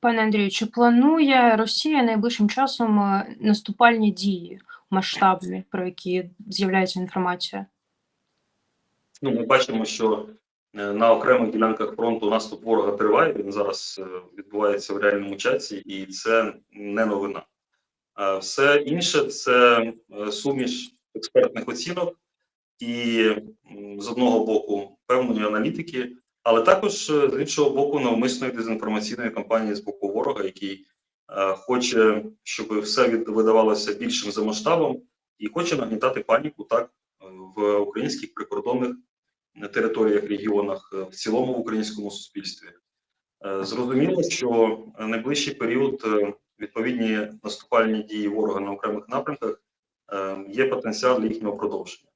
Пане Андрію, чи планує Росія найближчим часом е, наступальні дії масштабні, про які з'являється інформація? Ну, ми бачимо, що е, на окремих ділянках фронту наступ ворога триває. Він зараз е, відбувається в реальному часі, і це не новина. Все інше це суміш експертних оцінок і з одного боку певної аналітики, але також е, з іншого боку навмисної дезінформаційної кампанії з боку ворога, який е, хоче, щоб все від- видавалося більшим за масштабом, і хоче нагнітати паніку так е, в українських прикордонних територіях, регіонах, в цілому в українському суспільстві. Зрозуміло, що найближчий період відповідні наступальні дії ворога на окремих напрямках є потенціал для їхнього продовження.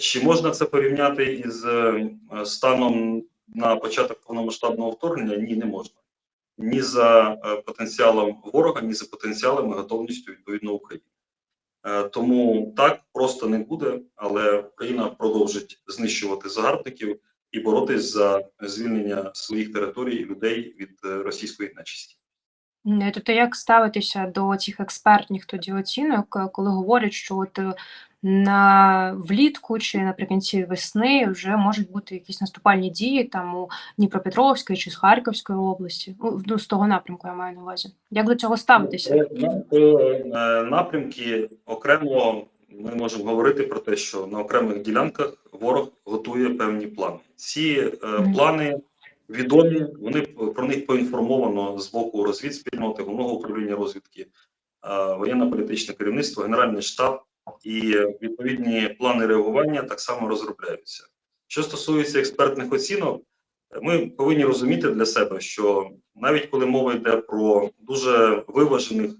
Чи можна це порівняти із станом на початок повномасштабного вторгнення? Ні, не можна. Ні за е, потенціалом ворога, ні за потенціалом і готовністю відповідно України. Е, Тому так просто не буде, але Україна продовжить знищувати загарбників і боротись за звільнення своїх територій і людей від е, російської нечисті. М, Тобто, як ставитися до цих експертних тоді оцінок, коли говорять, що от на влітку чи наприкінці весни вже можуть бути якісь наступальні дії там у Дніпропетровській чи з Харківської області, Ну, ну, з того напрямку я маю на увазі. Як до цього ставитися? На- е, Напрямки окремо ми можемо говорити про те, що на окремих ділянках ворог готує певні плани. Ці е, плани відомі, вони про них поінформовано з боку розвідспільноти, головного управління розвідки, е, воєнно-політичне керівництво, генеральний штаб і е, відповідні плани реагування так само розробляються. Що стосується експертних оцінок, е, ми повинні розуміти для себе, що навіть коли мова йде про дуже виважених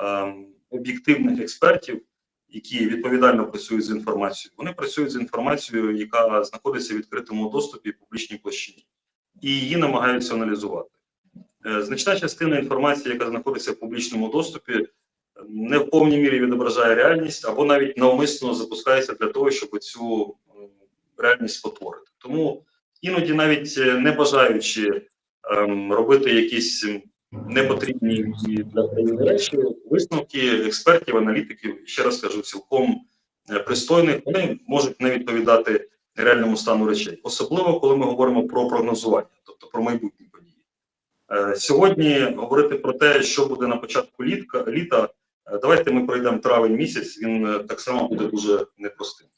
ем, об'єктивних експертів, які відповідально працюють з інформацією, вони працюють з інформацією, яка знаходиться в відкритому доступі в публічній площині, і її намагаються аналізувати. Е, Значна частина інформації, яка знаходиться в публічному доступі, е, не в повній мірі відображає реальність або навіть навмисно запускається для того, щоб цю реальність спотворити. Тому іноді, навіть е, не бажаючи ем, робити якісь непотрібні для країни речі, висновки експертів, аналітиків, ще раз кажу, цілком е, пристойних, вони можуть не відповідати реальному стану речей, особливо коли ми говоримо про прогнозування, тобто про майбутні події. Е, Сьогодні говорити про те, що буде на початку літка, літа, давайте ми пройдемо травень місяць, він е, так само буде дуже непростим.